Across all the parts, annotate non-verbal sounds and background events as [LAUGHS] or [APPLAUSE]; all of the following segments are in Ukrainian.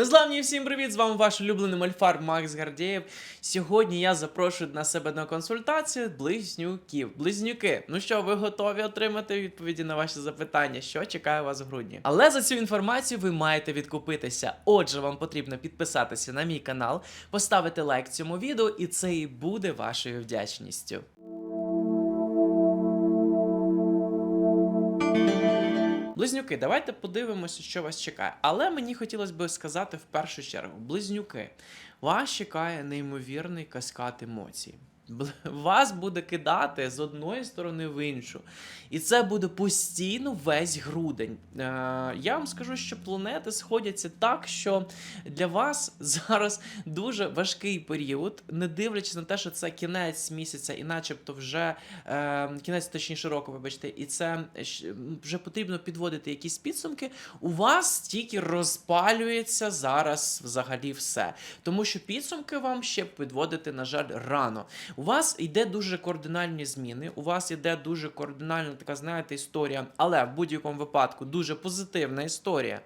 Незламні всім привіт! З вами ваш улюблений мальфар Макс Гардєєв. Сьогодні я запрошую на себе на консультацію близнюків. Близнюки. Ну що, ви готові отримати відповіді на ваші запитання? Що чекає вас в грудні? Але за цю інформацію ви маєте відкупитися. Отже, вам потрібно підписатися на мій канал, поставити лайк цьому відео, і це і буде вашою вдячністю. Близнюки, давайте подивимося, що вас чекає. Але мені хотілося би сказати в першу чергу: близнюки, вас чекає неймовірний каскад емоцій. [LAUGHS] Вас буде кидати з одної сторони в іншу. І це буде постійно весь грудень. Е, я вам скажу, що планети сходяться так, що для вас [LAUGHS] зараз дуже важкий період, не дивлячись на те, що це кінець місяця, і начебто вже е, кінець точніше року, вибачте, і це вже потрібно підводити якісь підсумки. У вас тільки розпалюється зараз взагалі все. Тому що підсумки вам ще підводити, на жаль, рано. У вас йде дуже кардинальні зміни, у вас йде дуже кардинальна така, знаєте, історія, але в будь-якому випадку дуже позитивна історія.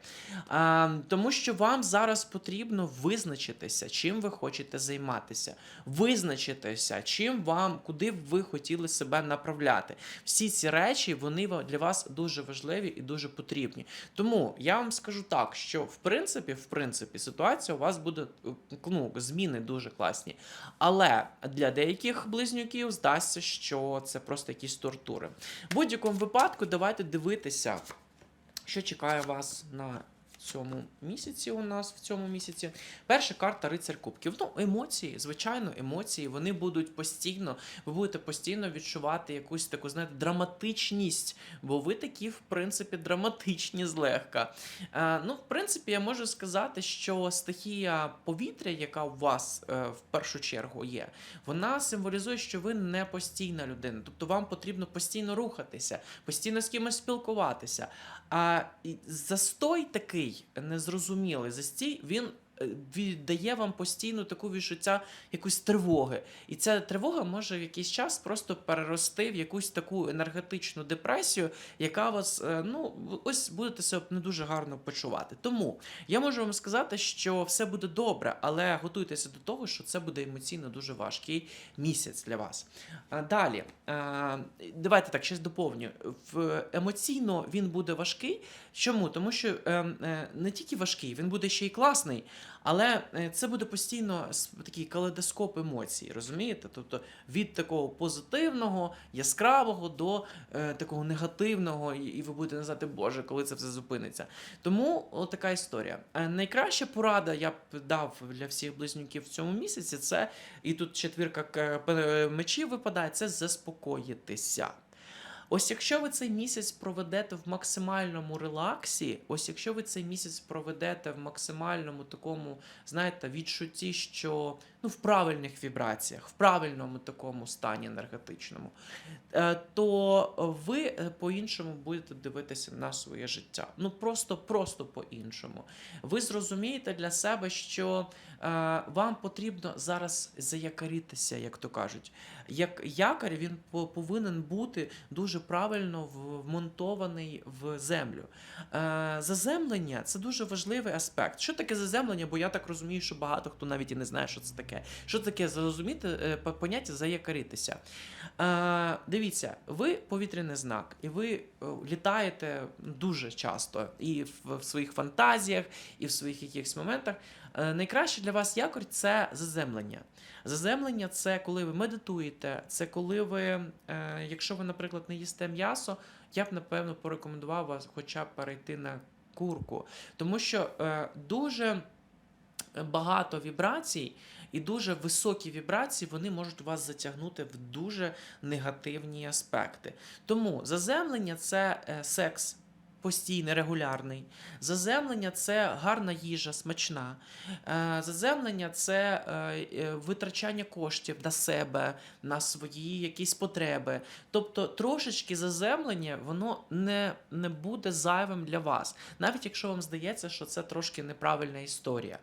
А, тому що вам зараз потрібно визначитися, чим ви хочете займатися, визначитися, чим вам, куди б ви хотіли себе направляти. Всі ці речі вони для вас дуже важливі і дуже потрібні. Тому я вам скажу так, що в принципі, в принципі, ситуація у вас буде е, ну, зміни дуже класні. Але для деяких близнюків здасться, що це просто якісь тортури. В будь-якому випадку, давайте дивитися, що чекає вас на цьому місяці. У нас в цьому місяці. Перша карта Рицар Кубків. Ну, емоції, звичайно, емоції вони будуть постійно, ви будете постійно відчувати якусь таку, знаєте, драматичність, бо ви такі, в принципі, драматичні злегка. Е, ну, в принципі, я можу сказати, що стихія повітря, яка у вас е, в першу чергу є, вона символізує, що ви не постійна людина. Тобто вам потрібно постійно рухатися, постійно з кимось спілкуватися. А застой такий незрозумілий застій, він. Е, Віддає вам постійно таку відчуття якоїсь тривоги. І ця тривога може в якийсь час просто перерости в якусь таку енергетичну депресію, яка вас, е, ну, ось будете себе не дуже гарно почувати. Тому я можу вам сказати, що все буде добре, але готуйтеся до того, що це буде емоційно дуже важкий місяць для вас. Далі, е, давайте так, щось доповню. Емоційно він буде важкий. Чому? Тому що е, е, не тільки важкий, він буде ще й класний, але е, це буде постійно такий калейдоскоп емоцій, розумієте? Тобто від такого позитивного, яскравого до е, такого негативного, і, ви будете казати, Боже, коли це все зупиниться. Тому от така історія. Е, найкраща порада я б дав для всіх близнюків в цьому місяці. Це і тут четвірка мечів випадає, це заспокоїтися. Ось якщо ви цей місяць проведете в максимальному релаксі, ось якщо ви цей місяць проведете в максимальному такому, знаєте, відчутті, що ну, в правильних вібраціях, в правильному такому стані енергетичному, е, то ви е, по-іншому будете дивитися на своє життя. Ну просто, просто по-іншому. Ви зрозумієте для себе, що е, вам потрібно зараз заякарітися, як то кажуть. Як якорь він повинен бути дуже правильно вмонтований в землю. Е, заземлення це дуже важливий аспект. Що таке заземлення? Бо я так розумію, що багато хто навіть і не знає, що це таке. Що таке зрозуміти е, поняття заякоритися? Е, дивіться, ви повітряний знак, і ви літаєте дуже часто і в, своїх фантазіях, і в своїх якихось моментах. Найкраще для вас якорь це заземлення. Заземлення це коли ви медитуєте, це коли ви, якщо ви, наприклад, не їсте м'ясо, я б напевно порекомендував вас хоча б перейти на курку. Тому що е, дуже багато вібрацій і дуже високі вібрації вони можуть вас затягнути в дуже негативні аспекти. Тому заземлення це е, секс. Постійний, регулярний. Заземлення це гарна їжа, смачна. Е, Заземлення це е, е, витрачання коштів на себе, на свої якісь потреби. Тобто трошечки заземлення, воно не, не буде зайвим для вас, навіть якщо вам здається, що це трошки неправильна історія.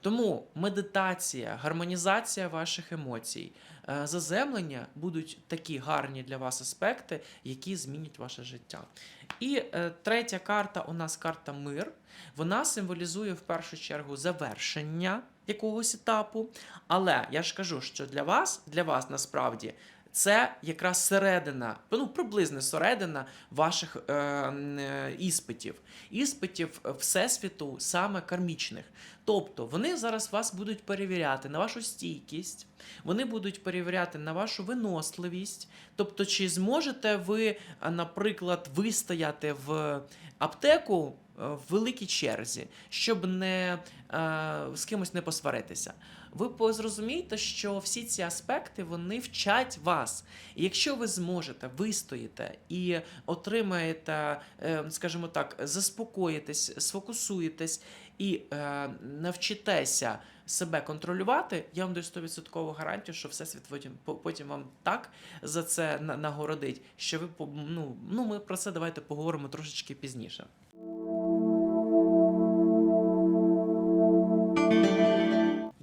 Тому медитація, гармонізація ваших емоцій, заземлення будуть такі гарні для вас аспекти, які змінять ваше життя. І е, третя карта у нас карта мир. Вона символізує в першу чергу завершення якогось етапу. Але я ж кажу, що для вас, для вас насправді. Це якраз середина, ну приблизно середина ваших е, е, іспитів, іспитів всесвіту, саме кармічних. Тобто вони зараз вас будуть перевіряти на вашу стійкість, вони будуть перевіряти на вашу виносливість. Тобто, чи зможете ви, наприклад, вистояти в аптеку в великій черзі, щоб не е, з кимось не посваритися. Ви зрозумієте, що всі ці аспекти вони вчать вас. І якщо ви зможете вистоїте і отримаєте, е, скажімо так, заспокоїтесь, сфокусуєтесь і е, навчитеся себе контролювати, я вам даю 100% гарантію, що всесвіт потім, потім вам так за це нагородить, що ви ну, ну ми про це давайте поговоримо трошечки пізніше.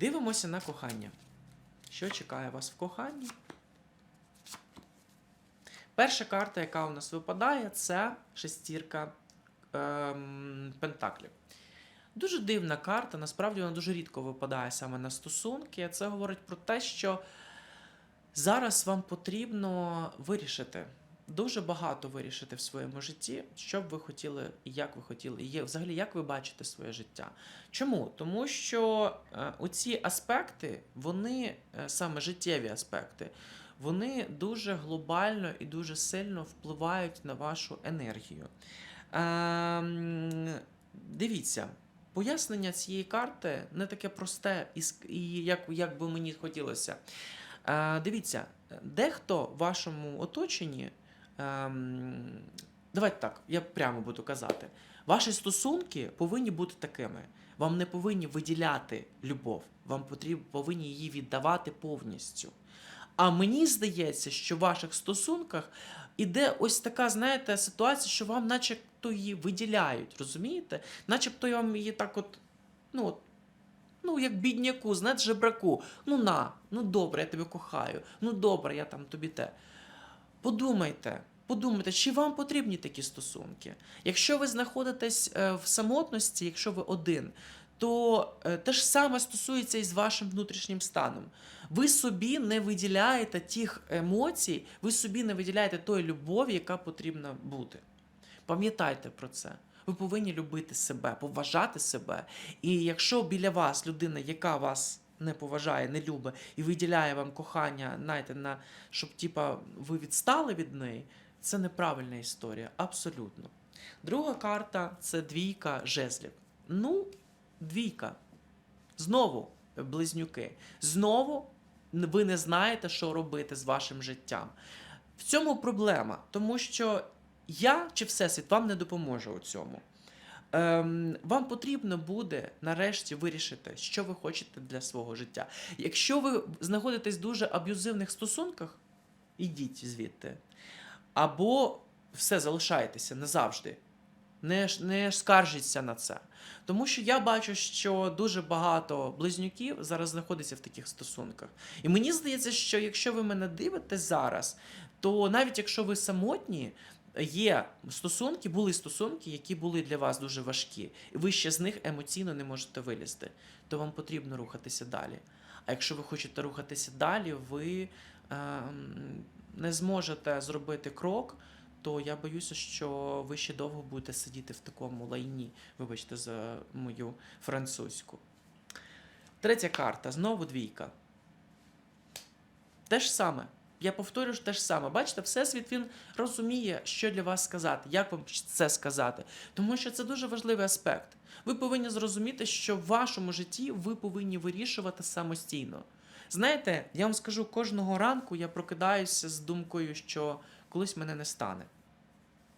Дивимося на кохання. Що чекає вас в коханні? Перша карта, яка у нас випадає, це шестірка ем, пентаклів. Дуже дивна карта, насправді вона дуже рідко випадає саме на стосунки. Це говорить про те, що зараз вам потрібно вирішити. Дуже багато вирішити в своєму житті, що б ви хотіли і як ви хотіли, і взагалі як ви бачите своє життя. Чому? Тому що е, оці аспекти, вони е, саме життєві аспекти, вони дуже глобально і дуже сильно впливають на вашу енергію. Ем, дивіться, пояснення цієї карти не таке просте, і як, як би мені хотілося. Е, дивіться, дехто в вашому оточенні. Ем, давайте так, я прямо буду казати. Ваші стосунки повинні бути такими. Вам не повинні виділяти любов, вам потрібно повинні її віддавати повністю. А мені здається, що в ваших стосунках іде ось така, знаєте, ситуація, що вам начебто її виділяють, розумієте? Начебто вам її так от, ну от. Ну, як бідняку, знаєте, жебраку. Ну на, ну добре, я тебе кохаю. Ну добре, я там тобі те. Подумайте, подумайте, чи вам потрібні такі стосунки. Якщо ви знаходитесь е, в самотності, якщо ви один, то е, те ж саме стосується і з вашим внутрішнім станом. Ви собі не виділяєте тих емоцій, ви собі не виділяєте тої любові, яка потрібна бути. Пам'ятайте про це. Ви повинні любити себе, поважати себе. І якщо біля вас людина, яка вас не поважає, не любить і виділяє вам кохання, знаєте, на щоб типа ви відстали від неї, це неправильна історія, абсолютно. Друга карта це двійка жезлів. Ну, двійка. Знову близнюки. Знову ви не знаєте, що робити з вашим життям. В цьому проблема, тому що я чи Всесвіт вам не допоможе у цьому. Ем, вам потрібно буде нарешті вирішити, що ви хочете для свого життя. Якщо ви знаходитесь в дуже аб'юзивних стосунках, ідіть звідти. Або все залишайтеся назавжди. Не, не скаржіться на це. Тому що я бачу, що дуже багато близнюків зараз знаходиться в таких стосунках. І мені здається, що якщо ви мене дивитесь зараз, то навіть якщо ви самотні, є стосунки, були стосунки, які були для вас дуже важкі, і ви ще з них емоційно не можете вилізти, то вам потрібно рухатися далі. А якщо ви хочете рухатися далі, ви ем, не зможете зробити крок, то я боюся, що ви ще довго будете сидіти в такому лайні, вибачте за мою французьку. Третя карта, знову двійка. Те ж саме. Я повторюю те ж саме. Бачите, Всесвіт він розуміє, що для вас сказати, як вам це сказати. Тому що це дуже важливий аспект. Ви повинні зрозуміти, що в вашому житті ви повинні вирішувати самостійно. Знаєте, я вам скажу, кожного ранку я прокидаюся з думкою, що колись мене не стане.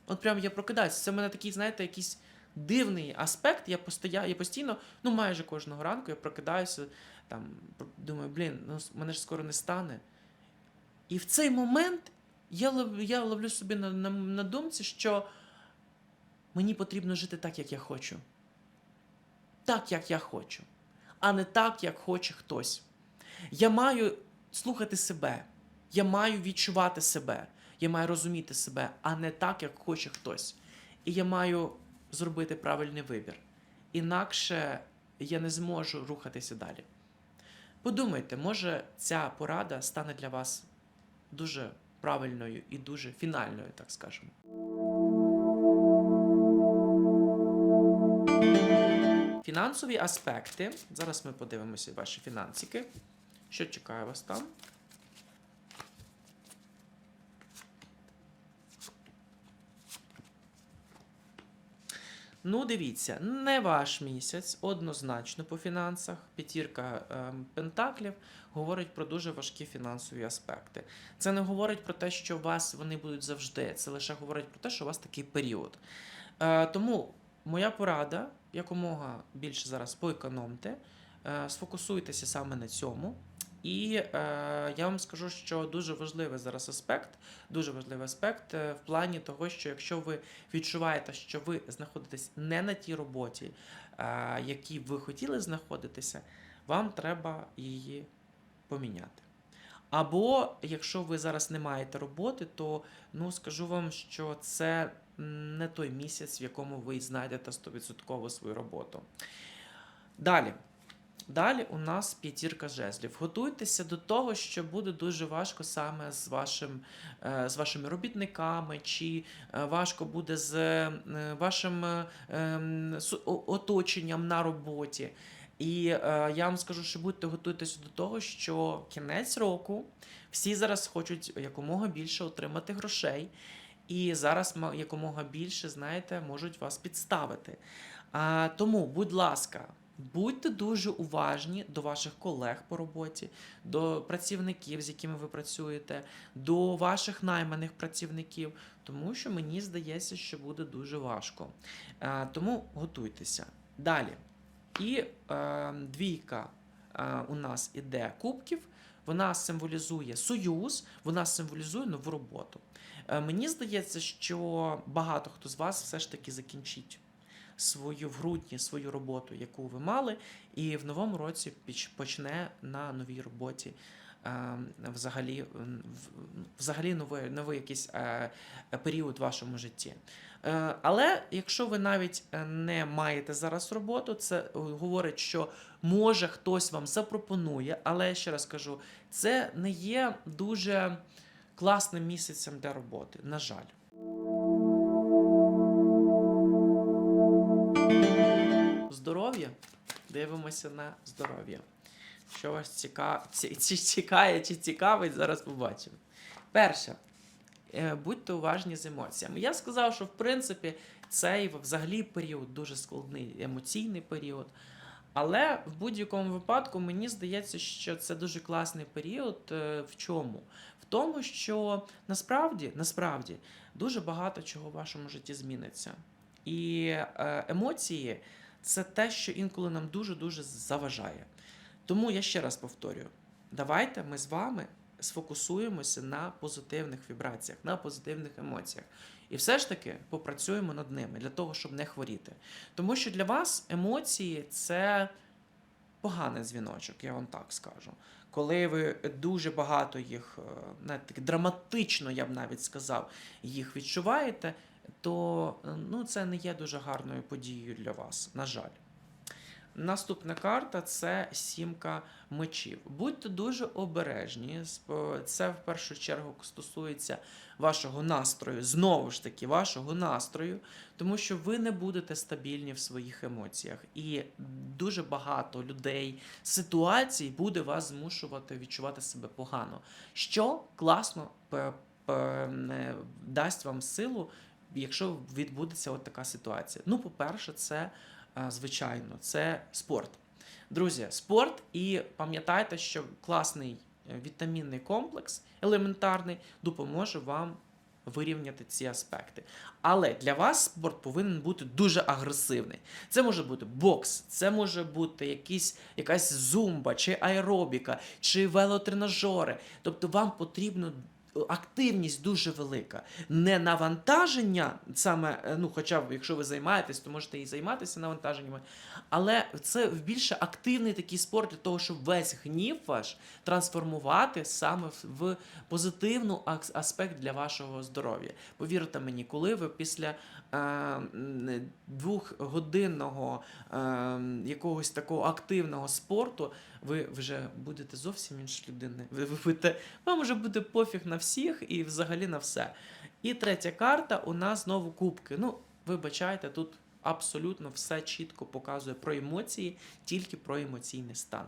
От прям я прокидаюся. Це в мене такий, знаєте, якийсь дивний аспект. Я постійно, я постійно, ну майже кожного ранку я прокидаюся, там, думаю, блін, ну мене ж скоро не стане. І в цей момент я, я ловлю собі на, на, на думці, що мені потрібно жити так, як я хочу. Так, як я хочу, а не так, як хоче хтось. Я маю слухати себе. Я маю відчувати себе. Я маю розуміти себе, а не так, як хоче хтось. І я маю зробити правильний вибір. Інакше я не зможу рухатися далі. Подумайте, може ця порада стане для вас дуже правильною і дуже фінальною, так скажемо. Фінансові аспекти. Зараз ми подивимося ваші фінансики. Що чекає вас там? Ну, дивіться, не ваш місяць, однозначно по фінансах. П'ятірка ем, пентаклів говорить про дуже важкі фінансові аспекти. Це не говорить про те, що у вас вони будуть завжди. Це лише говорить про те, що у вас такий період. Е, тому моя порада якомога більше зараз поекономте, е, сфокусуйтеся саме на цьому. І е, я вам скажу, що дуже важливий зараз аспект, дуже важливий аспект е, в плані того, що якщо ви відчуваєте, що ви знаходитесь не на тій роботі, е, якій ви хотіли знаходитися, вам треба її поміняти. Або якщо ви зараз не маєте роботи, то ну скажу вам, що це не той місяць, в якому ви знайдете 100% свою роботу. Далі. Далі у нас п'ятірка жезлів. Готуйтеся до того, що буде дуже важко саме з, вашим, е, з вашими робітниками, чи е, важко буде з е, вашим ем, оточенням на роботі. І я вам скажу, що будьте готуйтеся до того, що кінець року всі зараз хочуть якомога більше отримати грошей, і зараз якомога більше, знаєте, можуть вас підставити. Тому, будь ласка, будьте дуже уважні до ваших колег по роботі, до працівників, з якими ви працюєте, до ваших найманих працівників, тому що мені здається, що буде дуже важко. А, тому готуйтеся. Далі. І е, двійка е, у нас іде кубків. Вона символізує союз, вона символізує нову роботу. Е, мені здається, що багато хто з вас все ж таки закінчить свою в грудні свою роботу, яку ви мали, і в новому році почне на новій роботі. е, Взагалі, взагалі новий, новий якийсь е, період в вашому житті. Е, Але якщо ви навіть не маєте зараз роботу, це говорить, що може хтось вам запропонує, але ще раз кажу, це не є дуже класним місяцем для роботи, на жаль. Дивимося на здоров'я. Що вас ціка... ці- цікає чи цікавить, зараз побачимо. Перше, е, будьте уважні з емоціями. Я сказав, що в принципі цей взагалі період дуже складний емоційний період. Але в будь-якому випадку мені здається, що це дуже класний період. е, В чому? В тому, що насправді, насправді дуже багато чого в вашому житті зміниться. І е, емоції це те, що інколи нам дуже-дуже заважає. Тому я ще раз повторюю: давайте ми з вами сфокусуємося на позитивних вібраціях, на позитивних емоціях. І все ж таки попрацюємо над ними для того, щоб не хворіти. Тому що для вас емоції це поганий дзвіночок, я вам так скажу. Коли ви дуже багато їх, е, навіть так драматично, я б навіть сказав, їх відчуваєте, то е, ну, це не є дуже гарною подією для вас, на жаль. Наступна карта це сімка мечів. Будьте дуже обережні. Це в першу чергу стосується вашого настрою, знову ж таки, вашого настрою, тому що ви не будете стабільні в своїх емоціях. І дуже багато людей, ситуацій буде вас змушувати відчувати себе погано, що класно е, дасть вам силу, якщо відбудеться от така ситуація. Ну, по-перше, це е, звичайно, це спорт. Друзі, спорт, і пам'ятайте, що класний е, вітамінний комплекс, елементарний, допоможе вам вирівняти ці аспекти. Але для вас спорт повинен бути дуже агресивний. Це може бути бокс, це може бути якийсь, якась зумба, чи аеробіка, чи велотренажери. Тобто вам потрібно активність дуже велика. Не навантаження, саме, е, ну, хоча б якщо ви займаєтесь, то можете і займатися навантаженнями, але це більше активний такий спорт для того, щоб весь гнів ваш трансформувати саме в- позитивну аспект для вашого здоров'я. Повірте мені, коли ви після е, двохгодинного е, якогось такого активного спорту, ви вже будете зовсім іншою людиною. Ви, ви будете, вам вже буде пофіг на всіх і взагалі на все. І третя карта у нас знову кубки. Ну, вибачайте, тут абсолютно все чітко показує про емоції, тільки про емоційний стан.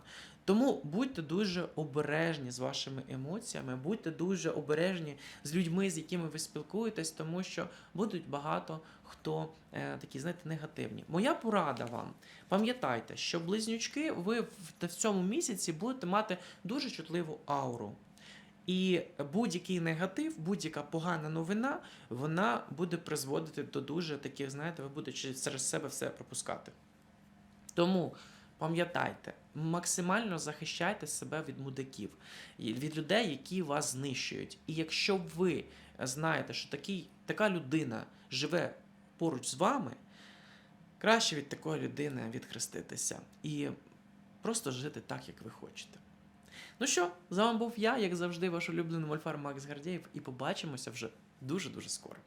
Тому будьте дуже обережні з вашими емоціями, будьте дуже обережні з людьми, з якими ви спілкуєтесь, тому що будуть багато хто е, такі, знаєте, негативні. Моя порада вам: пам'ятайте, що близнючки ви в, цьому місяці будете мати дуже чутливу ауру. І будь-який негатив, будь-яка погана новина, вона буде призводити до дуже таких, знаєте, ви будете через себе все пропускати. Тому пам'ятайте, максимально захищайте себе від мудаків, від людей, які вас знищують. І якщо ви знаєте, що такий, така людина живе поруч з вами, краще від такої людини відхреститися і просто жити так, як ви хочете. Ну що, з вами був я, як завжди, ваш улюблений мольфар Макс Гардєєв, і побачимося вже дуже-дуже скоро.